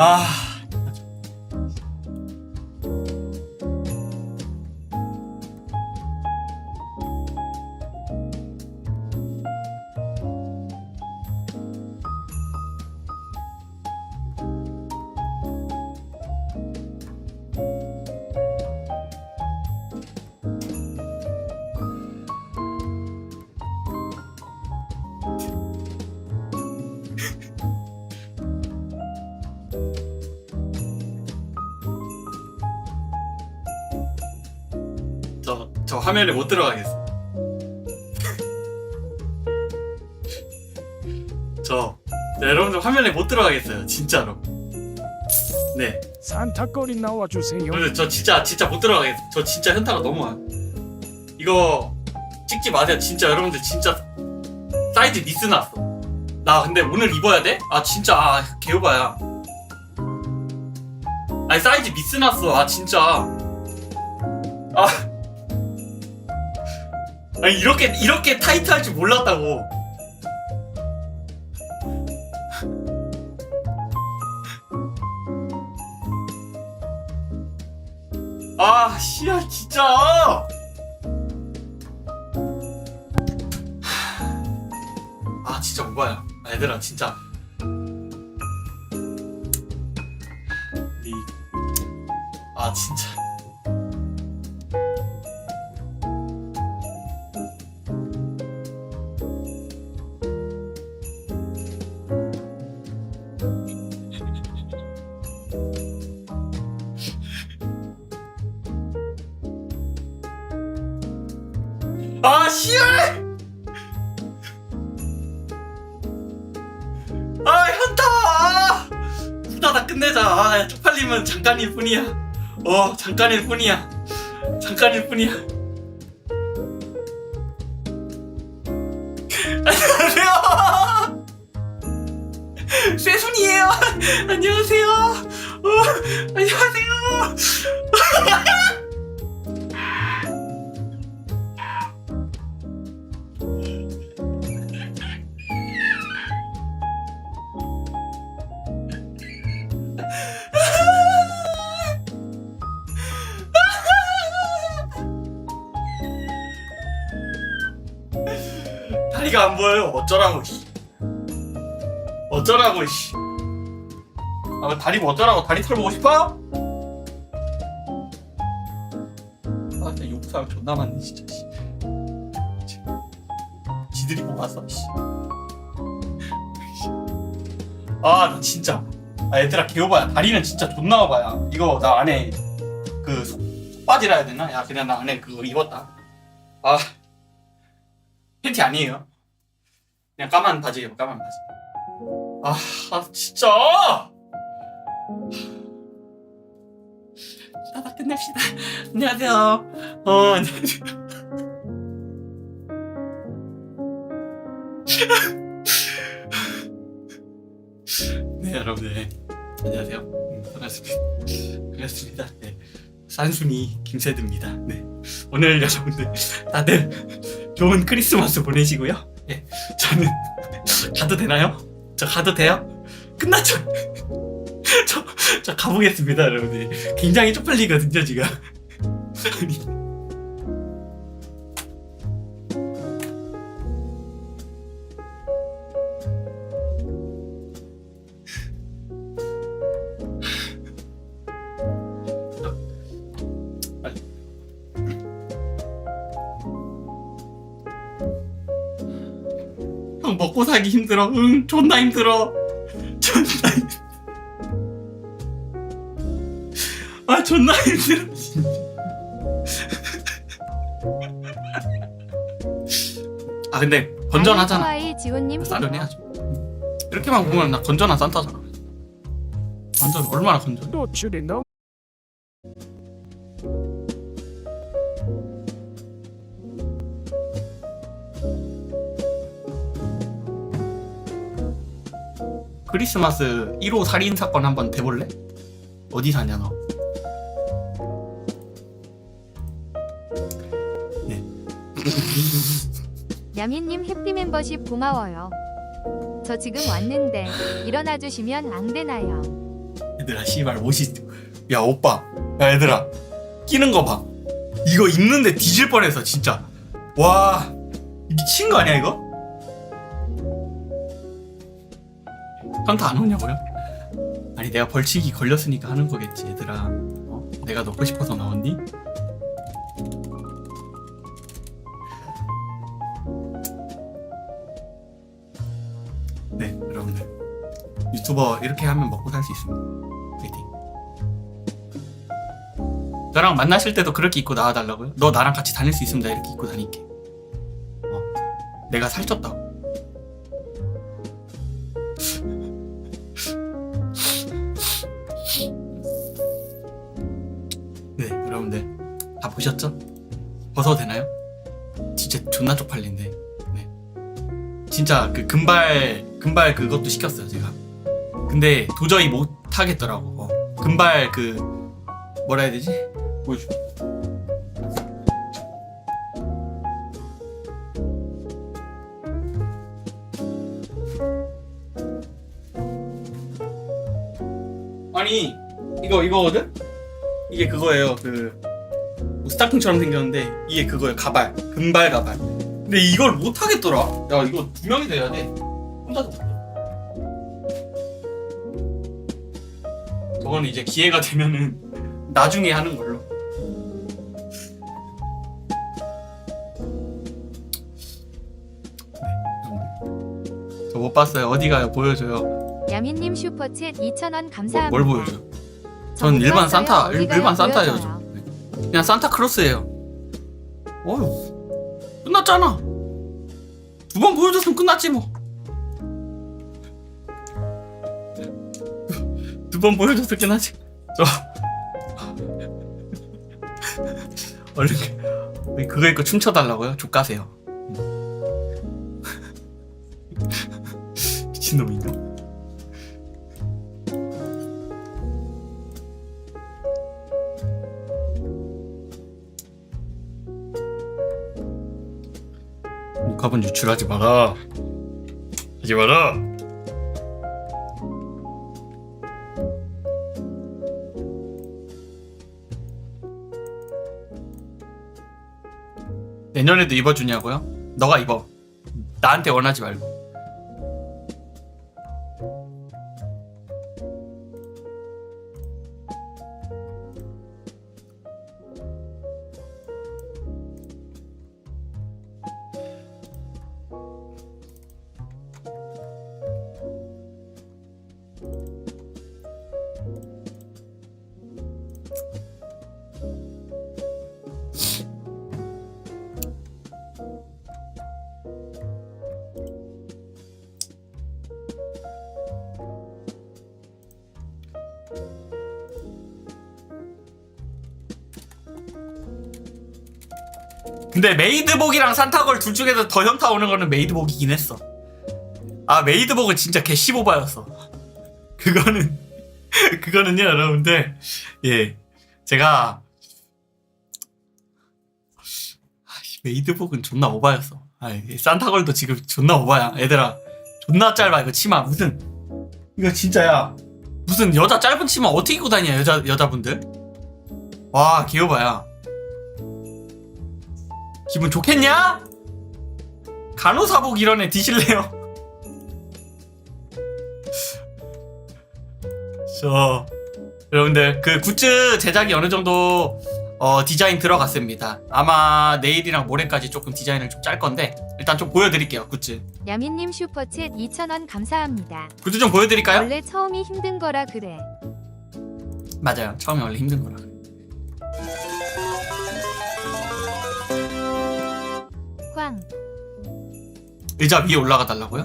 아. 저, 저 화면에 못 들어가겠어. 저, 저 여러분들 화면에 못 들어가겠어요. 진짜로. 네. 산타거리 나와주세요. 여러분들 저 진짜, 진짜 못 들어가겠어. 저 진짜 현타가 너무 와. 이거 찍지 마세요. 진짜 여러분들 진짜 사이즈 미스 났어. 나 근데 오늘 입어야 돼? 아, 진짜, 아, 개우바야. 아니, 사이즈 미스 났어. 아, 진짜. 아. 아니 이렇게 이렇게 타이트할 줄 몰랐다고. 아, 씨야 진짜. 아, 진짜 오바야. 아, 얘들아 진짜. 잠깐일 뿐이야. 어, 잠깐일 뿐이야. 잠깐일 뿐이야. 안녕하세요! 쇠순이에요! 안녕하세요! 어, 안녕하세요! 다리가 안 보여요. 어쩌라고, 씨. 어쩌라고, 씨. 아, 다리 뭐 어쩌라고? 다리 털 보고 싶어? 아, 진짜 욕 사람 존나 많네, 진짜, 씨. 지들이 뽑았어, 씨. 아, 나 진짜. 아, 얘들아, 개오바야. 다리는 진짜 존나 오바야. 이거 나 안에 그 속, 속바지라 해야 되나? 야, 그냥 나 안에 그거 입었다. 아. 팬티 아니에요. 그냥 까만 바지예요, 까만 바지. 아, 아 진짜! 나다 끝냅시다. 안녕하세요. 어, 안녕하세요. 네, 여러분들. 안녕하세요. 음, 반갑습니다. 반갑습니다. 네. 산순이 김세드입니다. 네. 오늘 여러분들 다들 좋은 크리스마스 보내시고요. 예, 저는 가도 되나요? 저 가도 돼요? 끝났죠? 저, 저 가보겠습니다, 여러분들. 굉장히 쪽팔리거든요, 지금. 먹고 살기 힘들어. 응, 존나 힘들어. 존나 힘. 아, 존나 힘들어. 아, 근데 건전하잖아. 아이 지호님 싸련 해야죠. 이렇게만 보면 나 건전한 산타잖아. 완전 얼마나 건전? 노출이 너무 크리스마스 1호 살인 사건 한번 대볼래? 어디 사냐 너? 네. 야민님 해피 멤버십 고마워요. 저 지금 왔는데 일어나 주시면 안 되나요? 얘들아 씨발 옷이 야 오빠 야 얘들아 끼는 거 봐 이거 입는데 뒤질 뻔해서 진짜 와 미친 거 아니야 이거? 현타 안 오냐고요? 아니 내가 벌칙이 걸렸으니까 하는 거겠지 얘들아 어? 내가 넣고 싶어서 나왔니? 네 여러분들 유튜버 이렇게 하면 먹고 살 수 있습니다 파이팅 너랑 만나실 때도 그렇게 입고 나와달라고요? 너 나랑 같이 다닐 수나 이렇게 입고 다닐게 어 내가 살쪘다고 네 여러분들 다 보셨죠? 벗어도 되나요? 진짜 존나 쪽팔린데 네 진짜 그 금발 금발 그것도 시켰어요 제가 근데 도저히 못 하겠더라고 어. 금발 그 뭐라 해야 되지? 보여줘 아니 이거 이거거든? 이게 그거예요. 그 스타킹처럼 생겼는데 이게 그거예요. 가발. 금발 가발. 근데 이걸 못 하겠더라. 야 이거 두 명이 돼야 돼. 혼자도 못 해 저거는 이제 기회가 되면은 나중에 하는 걸로. 저 못 봤어요. 어디 가요? 보여줘요. 야민님 슈퍼챗 2,000원 뭐, 감사합니다. 뭘 보여줘 저 전못 일반. 산타 일? 일반 산타예요. 저. 네. 그냥 산타 크로스예요 어휴 끝났잖아 두 번 보여줬으면 끝났지 뭐 두 번 보여줬을 끝났지 저 얼른 그- 그거 입고 춤춰달라고요? 족가세요 미친놈인가? 목합은 유출하지 마라. 하지 마라. 내년에도 입어주냐고요? 너가 입어. 나한테 원하지 말고. 근데 메이드복이랑 산타걸 둘 중에서 더 현타 오는 거는 메이드복이긴 했어. 아 메이드복은 진짜 개 15바였어. 그거는 그거는요 여러분들 예 제가 아이, 메이드복은 존나 오바였어. 아 산타걸도 지금 존나 오바야. 얘들아 존나 짧아 이거 치마 무슨 이거 진짜야. 무슨 여자 짧은 치마 어떻게 입고 다니냐 여자 여자분들? 와 귀여봐야. 기분 좋겠냐? 간호사복 이런 애 뒤실래요? 저 여러분들 그 굿즈 제작이 어느 정도 어, 디자인 들어갔습니다. 아마 내일이랑 모레까지 조금 디자인을 좀 짤 건데 일단 좀 보여드릴게요 굿즈. 야민님 슈퍼챗 2,000원 감사합니다. 굿즈 좀 보여드릴까요? 원래 처음이 힘든 거라 그래. 맞아요. 처음에 원래 힘든 거라. 꽝. 의자 위에 올라가 달라고요?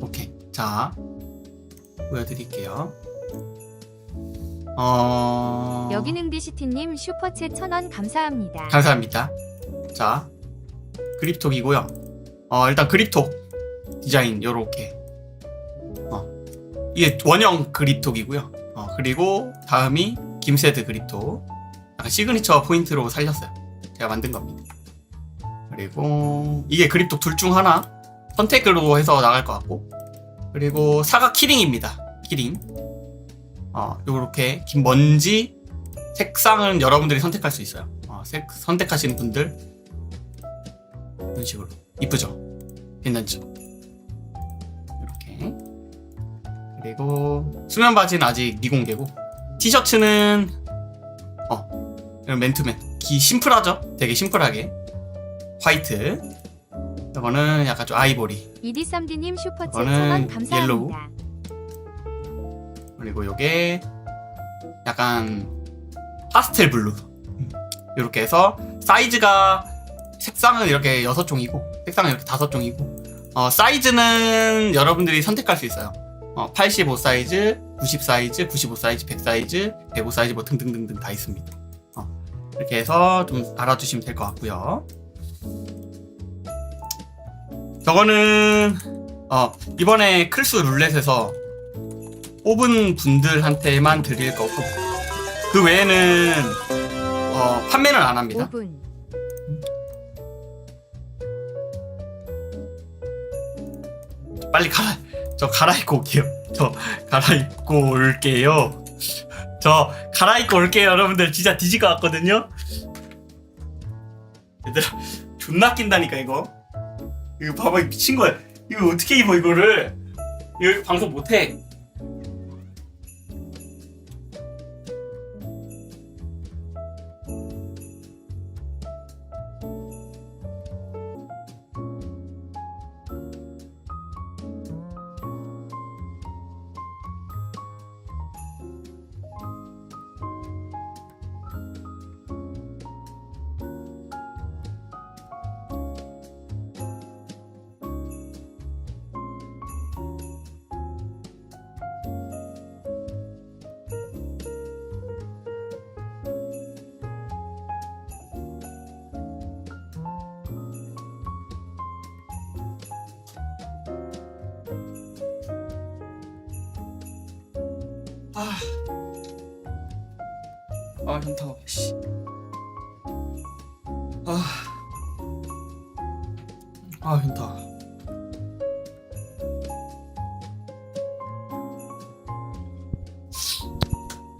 오케이. 자, 보여드릴게요. 어. 여기는 디시티님 슈퍼챗 1,000원 감사합니다. 감사합니다. 자, 그립톡이고요. 어, 일단 그립톡 디자인 요렇게. 어, 이게 원형 그립톡이고요. 어, 그리고 다음이 김세드 그립톡. 약간 시그니처 포인트로 살렸어요. 제가 만든 겁니다. 그리고 이게 그립톡 둘 중 하나 선택으로 해서 나갈 것 같고 그리고 사각 키링입니다. 키링. 어, 요렇게 긴 먼지 색상은 여러분들이 선택할 수 있어요. 어, 색, 선택하시는 분들 이런 식으로 이쁘죠? 괜찮죠? 그리고 수면 바지는 아직 미공개고 티셔츠는 어 이런 맨투맨. 기 심플하죠? 되게 심플하게. 화이트. 이거는 약간 좀 아이보리. 이디썸디님 슈퍼챗 1000원 감사합니다. 그리고 요게 약간 파스텔 블루. 이렇게 해서 사이즈가 색상은 이렇게 여섯 종이고 색상은 이렇게 다섯 종이고. 어, 사이즈는 여러분들이 선택할 수 있어요 어, 85 사이즈, 90 사이즈, 95 사이즈, 100 사이즈, 105 사이즈 뭐 등등등등 다 있습니다 어, 이렇게 해서 좀 알아두시면 될 것 같고요 저거는 어, 이번에 클수 룰렛에서 뽑은 분들한테만 드릴 거고 그 외에는 어, 판매는 안 합니다. 5분. 빨리 갈아 저 갈아입고 올게요. 저 갈아입고 올게요. 저 갈아입고 올게요, 여러분들. 진짜 뒤질 것 같거든요. 얘들아, 존나 낀다니까 이거. 이거 봐봐, 미친 거야. 이거 어떻게 입어 이거를? 이거 방송 못해. 아, 아 현타. 씨. 아, 아 현타.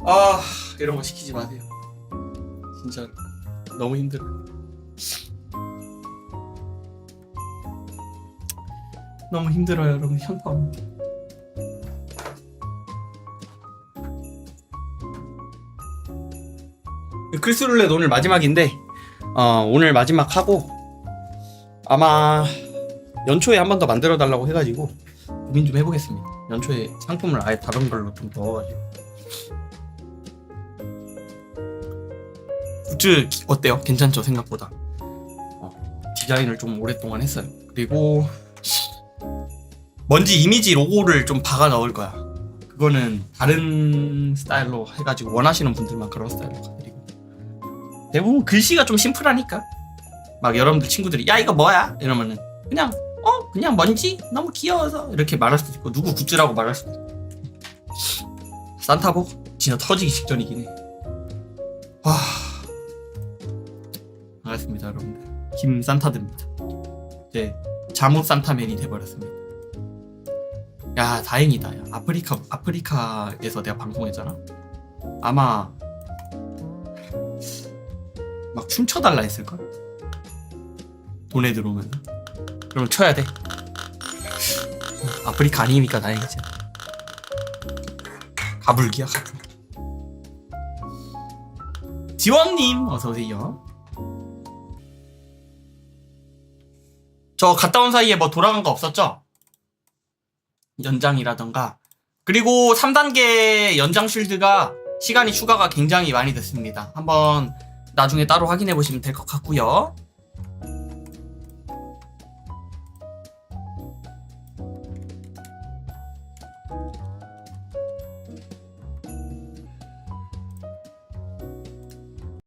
아 이런 거 시키지 마세요. 진짜 너무 힘들어. 너무 힘들어요, 여러분. 현타. 옵니다. 크리스룰렛 오늘 마지막인데 어, 오늘 마지막 하고 아마 연초에 한 번 더 만들어 달라고 해가지고 고민 좀 해보겠습니다. 연초에 상품을 아예 다른 걸로 좀 넣어가지고 굿즈 기- 어때요? 괜찮죠 생각보다 어, 디자인을 좀 오랫동안 했어요. 그리고 먼지 이미지 로고를 좀 박아 넣을 거야. 그거는 다른 스타일로 해가지고 원하시는 분들만 그런 스타일로 가드리고 대부분 글씨가 좀 심플하니까 막 여러분들 친구들이 야 이거 뭐야 이러면은 그냥 어 그냥 먼지 너무 귀여워서 이렇게 말할 수도 있고 누구 굿즈라고 말할 수도 있고 산타복 진짜 터지기 직전이긴 해. 와 반갑습니다 여러분들 김 산타드입니다. 이제 잠옷 산타맨이 돼버렸습니다. 야 다행이다. 야. 아프리카 아프리카에서 내가 방송했잖아. 아마 막 춤춰달라 했을걸? 돈에 들어오면 그럼 쳐야 돼. 아프리카 아니니까 다행이지. 가불기야 가불 지원님 어서오세요. 저 갔다 온 사이에 뭐 돌아간 거 없었죠? 연장이라던가. 그리고 3단계 연장 쉴드가 시간이 추가가 굉장히 많이 됐습니다. 한번 나중에 따로 확인해 보시면 될 것 같고요